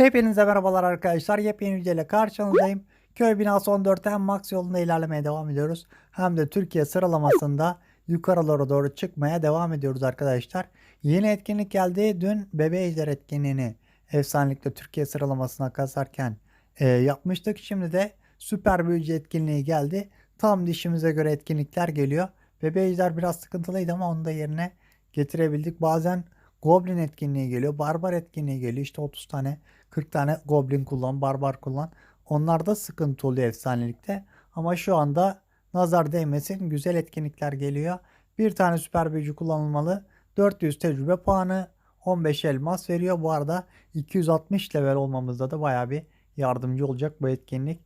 Hepinize merhabalar arkadaşlar. Yepyeni videoyla karşınızdayım. Köy binası 14'te hem max yolunda ilerlemeye devam ediyoruz. Hem de Türkiye sıralamasında yukarılara doğru çıkmaya devam ediyoruz arkadaşlar. Yeni etkinlik geldi. Dün Bebe Ejder etkinliğini efsanelikle Türkiye sıralamasına kasarken e, yapmıştık. Şimdi de Süper Büyücü etkinliği geldi. Tam dişimize göre etkinlikler geliyor. Bebe Ejder biraz sıkıntılıydı ama onu da yerine getirebildik. Bazen Goblin etkinliği geliyor. Barbar etkinliği geliyor. İşte 30 tane 40 tane Goblin kullan, Barbar kullan. Onlarda sıkıntı oluyor efsanelikte. Ama şu anda nazar değmesin güzel etkinlikler geliyor. Bir tane süper büyücü kullanılmalı. 400 tecrübe puanı 15 elmas veriyor. Bu arada 260 level olmamızda da baya bir yardımcı olacak bu etkinlik.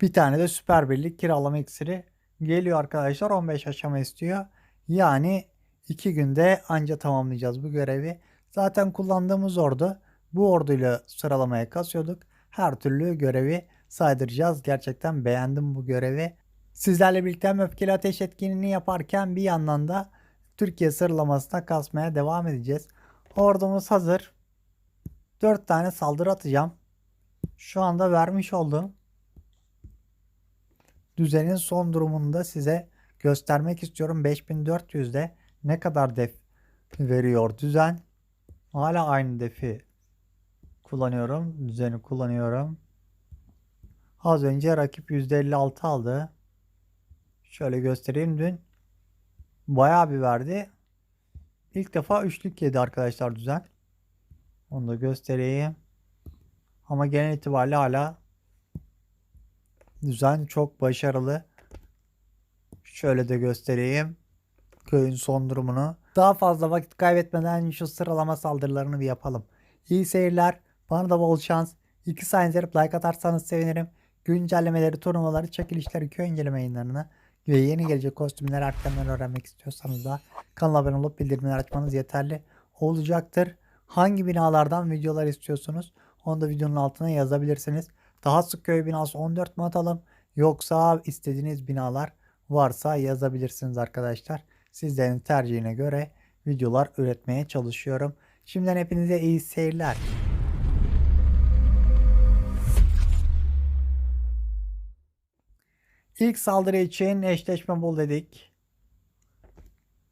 Bir tane de süper birlik kiralama iksiri geliyor arkadaşlar. 15 aşama istiyor. Yani 2 günde anca tamamlayacağız bu görevi. Zaten kullandığımız ordu bu orduyla sıralamaya kasıyorduk. Her türlü görevi saydıracağız. Gerçekten beğendim bu görevi. Sizlerle birlikte hem öfkeli ateş etkinliğini yaparken bir yandan da Türkiye sıralamasına kasmaya devam edeceğiz. Ordumuz hazır. 4 tane saldırı atacağım. Şu anda vermiş olduğum düzenin son durumunu da size göstermek istiyorum. 5400'de ne kadar def veriyor düzen. Hala aynı defi kullanıyorum. Düzeni kullanıyorum. Az önce rakip %56 aldı. Şöyle göstereyim dün. Bayağı bir verdi. İlk defa üçlük yedi arkadaşlar düzen. Onu da göstereyim. Ama genel itibariyle hala düzen çok başarılı. Şöyle de göstereyim. Köyün son durumunu. Daha fazla vakit kaybetmeden şu sıralama saldırılarını bir yapalım. İyi seyirler. Bana da bol şans. İki saniye verip like atarsanız sevinirim. Güncellemeleri, turnuvaları, çekilişleri, köy inceleme yayınlarını ve yeni gelecek kostümleri erkenden öğrenmek istiyorsanız da kanala abone olup bildirimleri açmanız yeterli olacaktır. Hangi binalardan videolar istiyorsunuz? Onu da videonun altına yazabilirsiniz. Daha sık köy binası 14 mi atalım? Yoksa istediğiniz binalar varsa yazabilirsiniz arkadaşlar. Sizlerin tercihine göre videolar üretmeye çalışıyorum. Şimdiden hepinize iyi seyirler. İlk saldırı için eşleşme bul dedik.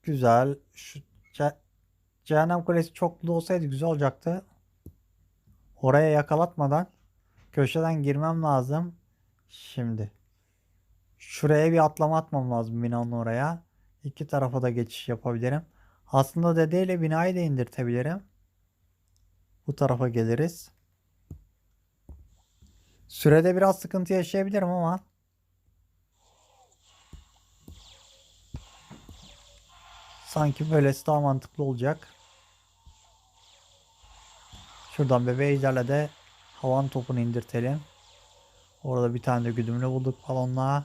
Güzel. Şu ce- Cehennem Kulesi çoklu olsaydı güzel olacaktı. Oraya yakalatmadan köşeden girmem lazım. Şimdi. Şuraya bir atlama atmam lazım binanın oraya. İki tarafa da geçiş yapabilirim. Aslında dedeyle binayı da indirtebilirim. Bu tarafa geliriz. Sürede biraz sıkıntı yaşayabilirim ama sanki böylesi daha mantıklı olacak. Şuradan bebe de havan topunu indirtelim. Orada bir tane de güdümlü bulduk balonla.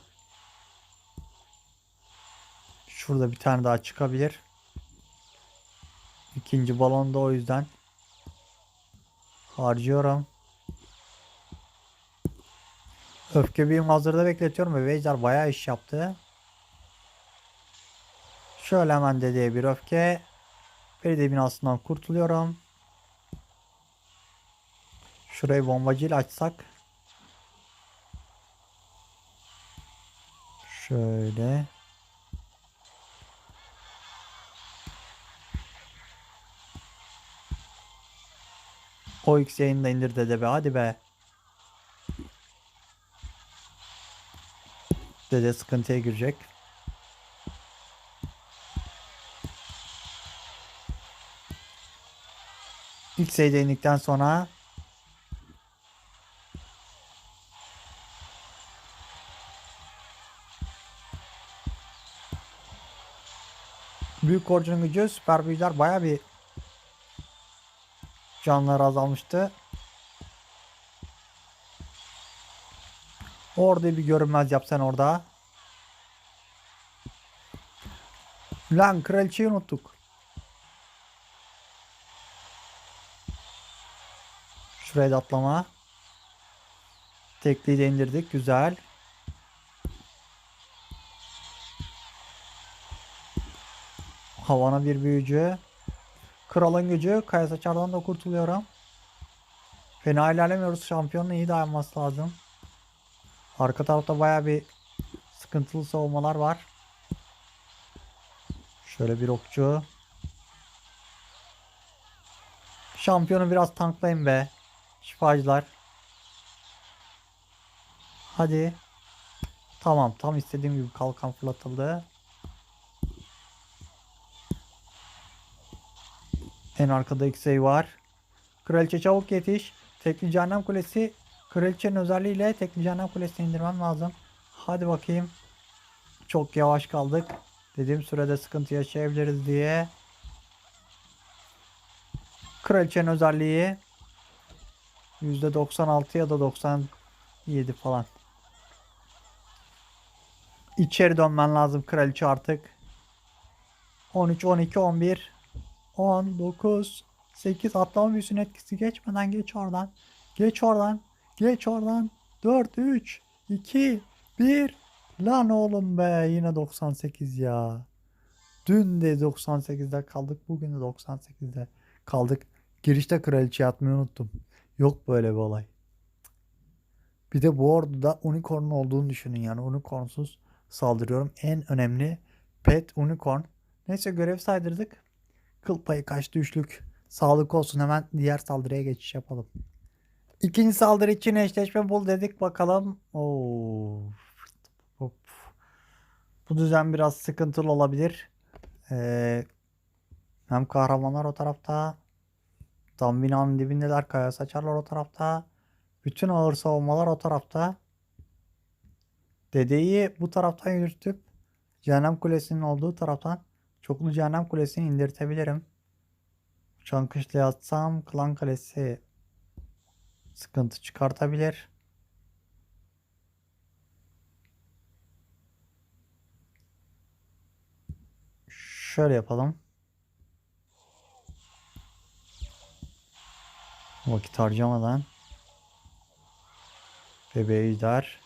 Şurada bir tane daha çıkabilir. İkinci balon da o yüzden harcıyorum. Öfke büyüm hazırda bekletiyorum ve Ejder bayağı iş yaptı. Şöyle hemen dedeye bir öfke. Belediye binasından kurtuluyorum. Şurayı bombacıyla açsak. Şöyle. O X yayını da indir dede be hadi be. Dede sıkıntıya girecek. İlk sayıda indikten sonra Büyük Korcu'nun gücü süper büyüler baya bir canları azalmıştı. Orada bir görünmez yapsan orada. Lan kraliçeyi unuttuk. Şuraya da atlama. Tekliği de indirdik. Güzel. Havana bir büyücü. Kralın gücü. Kaya saçardan da kurtuluyorum. Fena ilerlemiyoruz. Şampiyonun iyi dayanması lazım. Arka tarafta baya bir sıkıntılı savunmalar var. Şöyle bir okçu. Şampiyonu biraz tanklayın be. Şifacılar. Hadi. Tamam tam istediğim gibi kalkan fırlatıldı. En arkada X-Ray var. Kraliçe çabuk yetiş. Tekli Cehennem Kulesi. Kraliçenin özelliğiyle Tekli Cehennem Kulesi'ni indirmem lazım. Hadi bakayım. Çok yavaş kaldık. Dediğim sürede sıkıntı yaşayabiliriz diye. Kraliçenin özelliği %96 ya da 97 falan. İçeri dönmen lazım kraliçe artık. 13, 12, 11, 10, 9, 8 atlama büyüsünün etkisi geçmeden geç oradan. Geç oradan. Geç oradan. 4, 3, 2, 1. Lan oğlum be yine 98 ya. Dün de 98'de kaldık. Bugün de 98'de kaldık. Girişte kraliçe atmayı unuttum. Yok böyle bir olay. Bir de bu orduda unicorn olduğunu düşünün yani unicornsuz saldırıyorum. En önemli pet unicorn. Neyse görev saydırdık. Kıl payı kaçtı üçlük. Sağlık olsun hemen diğer saldırıya geçiş yapalım. İkinci saldırı için eşleşme bul dedik bakalım. Oo. Hop. Bu düzen biraz sıkıntılı olabilir. Ee, hem kahramanlar o tarafta. Tam binanın dibindeler. Kaya saçarlar o tarafta. Bütün ağır savunmalar o tarafta. Dedeyi bu taraftan yürütüp Cehennem Kulesi'nin olduğu taraftan çoklu Cehennem Kulesi'ni indirtebilirim. Uçan kışlaya atsam Klan Kalesi sıkıntı çıkartabilir. Şöyle yapalım. Vakit harcamadan. Bebeği ejder.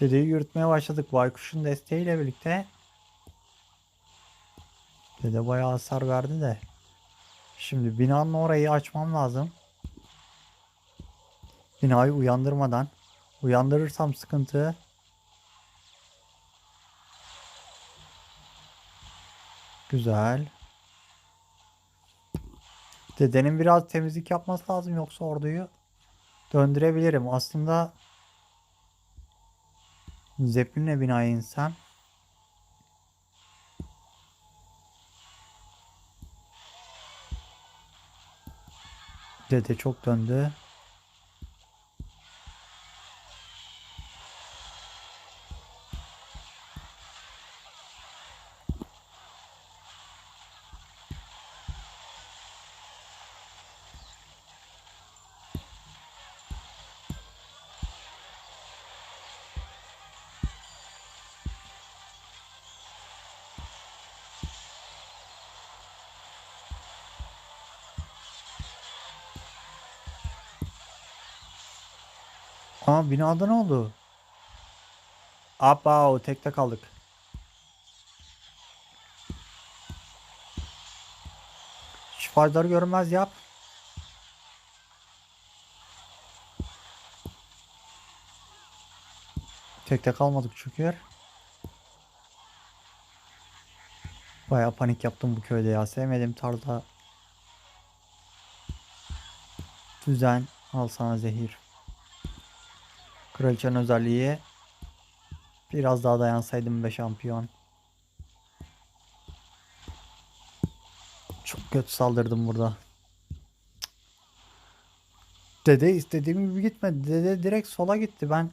Dedeyi yürütmeye başladık. Baykuş'un desteğiyle birlikte. Dede bayağı hasar verdi de. Şimdi binanın orayı açmam lazım. Binayı uyandırmadan. Uyandırırsam sıkıntı. Güzel. Dedenin biraz temizlik yapması lazım yoksa orduyu döndürebilirim. Aslında Zeppelin'e binaya insem Dede çok döndü. Aa binada ne oldu? Aba o tekte kaldık. Şifacıları görünmez yap. Tekte kalmadık çünkü. Baya panik yaptım bu köyde ya. Sevmediğim tarzda. Düzen. Al zehir. Kraliçenin özelliği. Biraz daha dayansaydım be şampiyon. Çok kötü saldırdım burada. Dede istediğim gibi gitmedi. Dede direkt sola gitti. Ben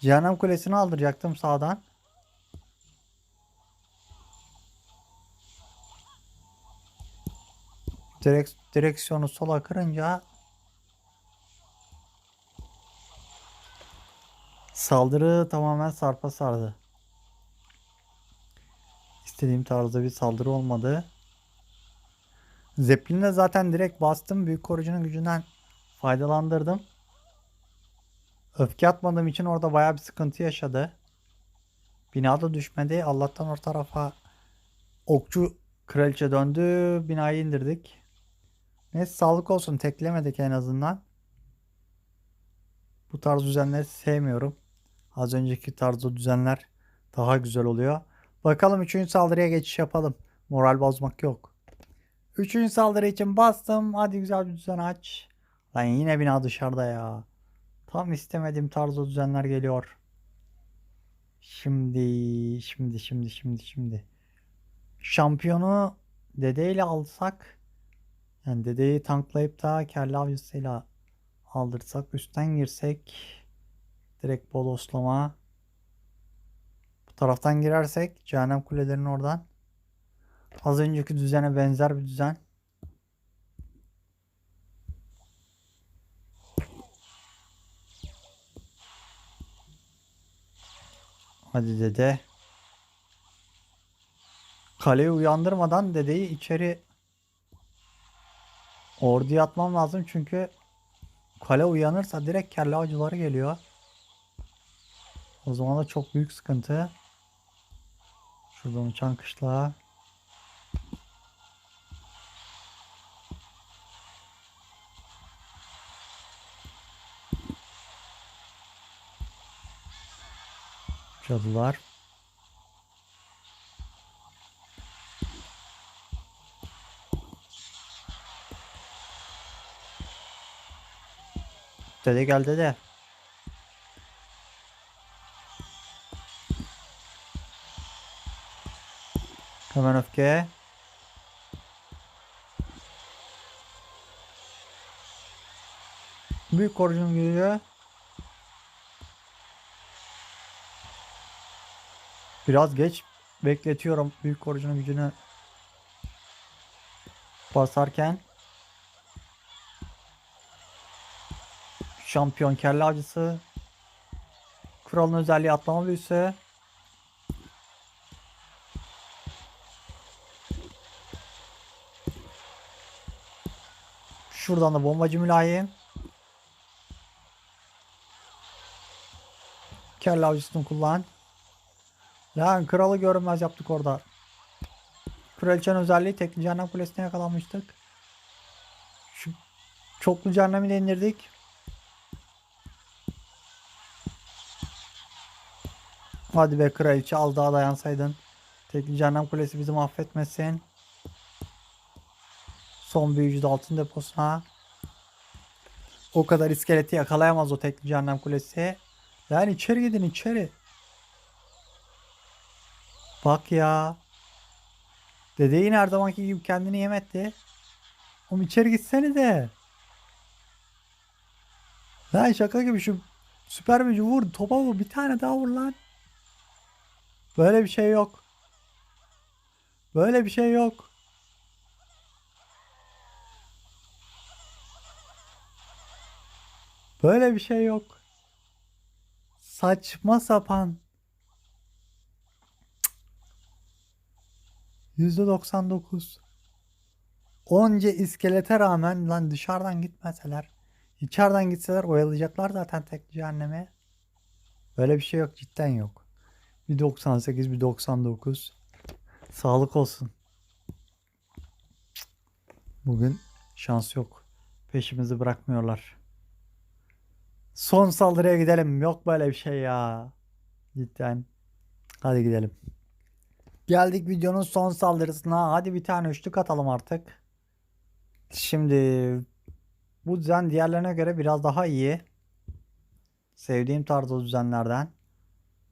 Cehennem Kulesi'ni aldıracaktım sağdan. Direkt, direksiyonu sola kırınca Saldırı tamamen sarpa sardı. İstediğim tarzda bir saldırı olmadı. Zeppelin'e zaten direkt bastım. Büyük korucunun gücünden faydalandırdım. Öfke atmadığım için orada baya bir sıkıntı yaşadı. Binada düşmedi. Allah'tan o tarafa okçu kraliçe döndü. Binayı indirdik. Neyse sağlık olsun teklemedik en azından. Bu tarz düzenleri sevmiyorum. Az önceki tarzda düzenler daha güzel oluyor. Bakalım 3. saldırıya geçiş yapalım. Moral bozmak yok. 3. saldırı için bastım. Hadi güzel bir düzen aç. Lan yine bina dışarıda ya. Tam istemediğim tarzda düzenler geliyor. Şimdi, şimdi, şimdi, şimdi, şimdi. Şampiyonu dedeyle alsak yani dedeyi tanklayıp da kelle avcısıyla aldırsak üstten girsek direkt bodoslama bu taraftan girersek cehennem kulelerinin oradan. Az önceki düzene benzer bir düzen. Hadi dede. Kaleyi uyandırmadan dedeyi içeri orduya atmam lazım çünkü kale uyanırsa direkt kelle avcıları geliyor. O zaman da çok büyük sıkıntı. Şuradan uçan kışla. Cadılar. Dede gel dede. Hemen öfke. Büyük korucum geliyor. Biraz geç bekletiyorum büyük korucunun gücünü basarken. Şampiyon kelle avcısı. Kralın özelliği atlama büyüsü. Şuradan da bombacı mülayim. Kelle avcısını kullan. Lan kralı görünmez yaptık orada. Kraliçenin özelliği tekli cehennem kulesine yakalanmıştık. Şu çoklu cehennemi de indirdik. Hadi be kraliçe az daha dayansaydın. Tekli cehennem kulesi bizi mahvetmesin. Son büyücü de altın deposuna. O kadar iskeleti yakalayamaz o tekli cehennem kulesi. Yani içeri gidin içeri. Bak ya. Dede yine her zamanki gibi kendini yem etti. Oğlum içeri gitsene de. Lan şaka gibi şu süper büyücü vur topa vur bir tane daha vur lan. Böyle bir şey yok. Böyle bir şey yok. Böyle bir şey yok. Saçma sapan. %99. Onca iskelete rağmen lan dışarıdan gitmeseler, içeriden gitseler oyalayacaklar zaten tek cehennemi. Böyle bir şey yok cidden yok. Bir 98 bir 99. Sağlık olsun. Bugün şans yok. Peşimizi bırakmıyorlar. Son saldırıya gidelim. Yok böyle bir şey ya. Cidden. Hadi gidelim. Geldik videonun son saldırısına. Hadi bir tane üçlük atalım artık. Şimdi bu düzen diğerlerine göre biraz daha iyi. Sevdiğim tarzda düzenlerden.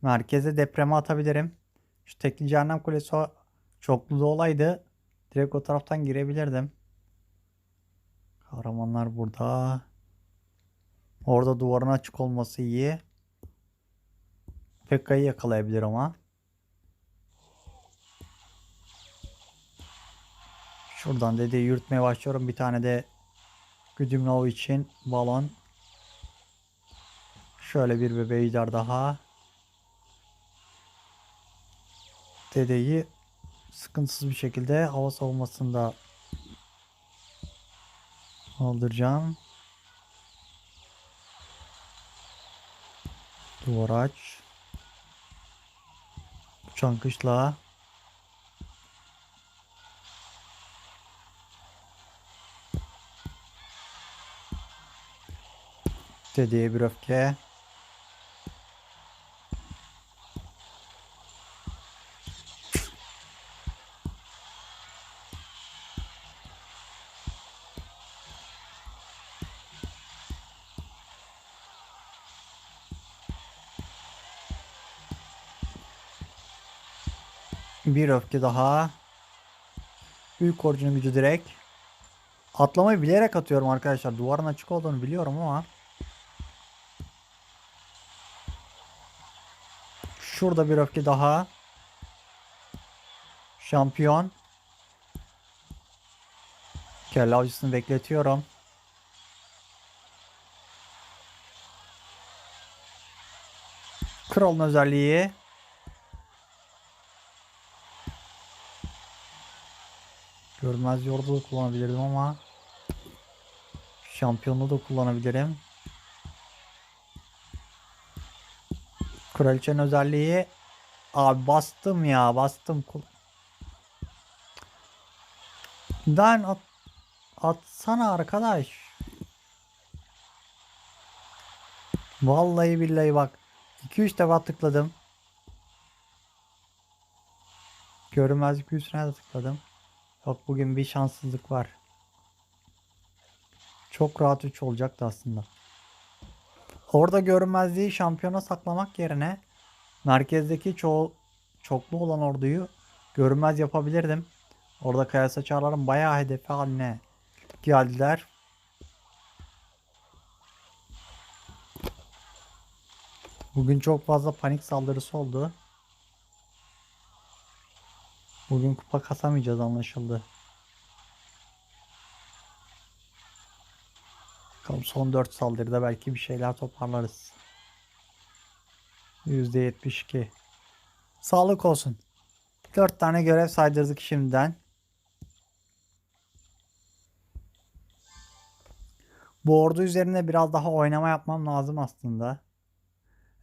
Merkeze depreme atabilirim. Şu tekli cehennem kulesi çoklu da olaydı. Direkt o taraftan girebilirdim. Kahramanlar burada. Orada duvarın açık olması iyi. Pekka'yı yakalayabilir ama. Şuradan dedi yürütmeye başlıyorum. Bir tane de Güdümlov için balon. Şöyle bir bebeyler daha. Dedeyi sıkıntısız bir şekilde hava savunmasında aldıracağım. Kıvaraç. Uçan kışla. Dediği bir öfke. Bir öfke daha. Büyük orucunun gücü direkt. Atlamayı bilerek atıyorum arkadaşlar. Duvarın açık olduğunu biliyorum ama. Şurada bir öfke daha. Şampiyon. Kelle avcısını bekletiyorum. Kralın özelliği. Görmez yordu da kullanabilirdim ama şampiyonluğu da kullanabilirim. Kraliçenin özelliği abi bastım ya bastım. Dan at atsana arkadaş. Vallahi billahi bak 2-3 defa tıkladım. Görünmezlik büyüsüne de tıkladım. Yok bugün bir şanssızlık var. Çok rahat 3 olacaktı aslında. Orada görünmezliği şampiyona saklamak yerine merkezdeki ço çoklu olan orduyu görünmez yapabilirdim. Orada kaya saçarların bayağı hedefi haline geldiler. Bugün çok fazla panik saldırısı oldu. Bugün kupa kasamayacağız anlaşıldı. Bakalım son 4 saldırıda belki bir şeyler toparlarız. %72. Sağlık olsun. 4 tane görev saydırdık şimdiden. Bu ordu üzerinde biraz daha oynama yapmam lazım aslında.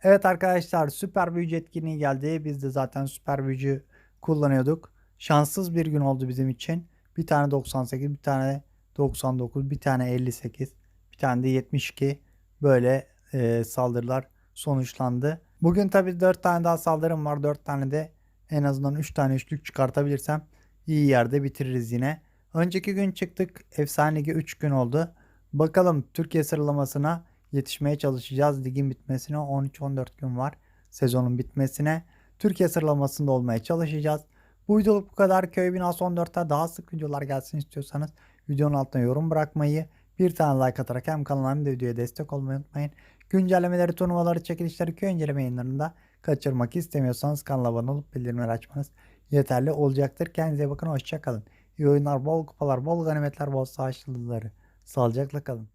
Evet arkadaşlar süper büyücü etkinliği geldi. Biz de zaten süper büyücü kullanıyorduk. Şanssız bir gün oldu bizim için. Bir tane 98, bir tane 99, bir tane 58, bir tane de 72 böyle e, saldırılar sonuçlandı. Bugün tabi 4 tane daha saldırım var. 4 tane de en azından 3 tane üçlük çıkartabilirsem iyi yerde bitiririz yine. Önceki gün çıktık. Efsane Ligi 3 gün oldu. Bakalım Türkiye sıralamasına yetişmeye çalışacağız. Ligin bitmesine 13-14 gün var. Sezonun bitmesine. Türkiye sıralamasında olmaya çalışacağız. Bu videoluk bu kadar. Köy binası 14'te daha sık videolar gelsin istiyorsanız videonun altına yorum bırakmayı, bir tane like atarak hem kanala hem de videoya destek olmayı unutmayın. Güncellemeleri, turnuvaları, çekilişleri köy inceleme yayınlarında kaçırmak istemiyorsanız kanala abone olup bildirimleri açmanız yeterli olacaktır. Kendinize bakın. Hoşçakalın. İyi oyunlar, bol kupalar, bol ganimetler, bol savaş yıldızları. Sağlıcakla kalın.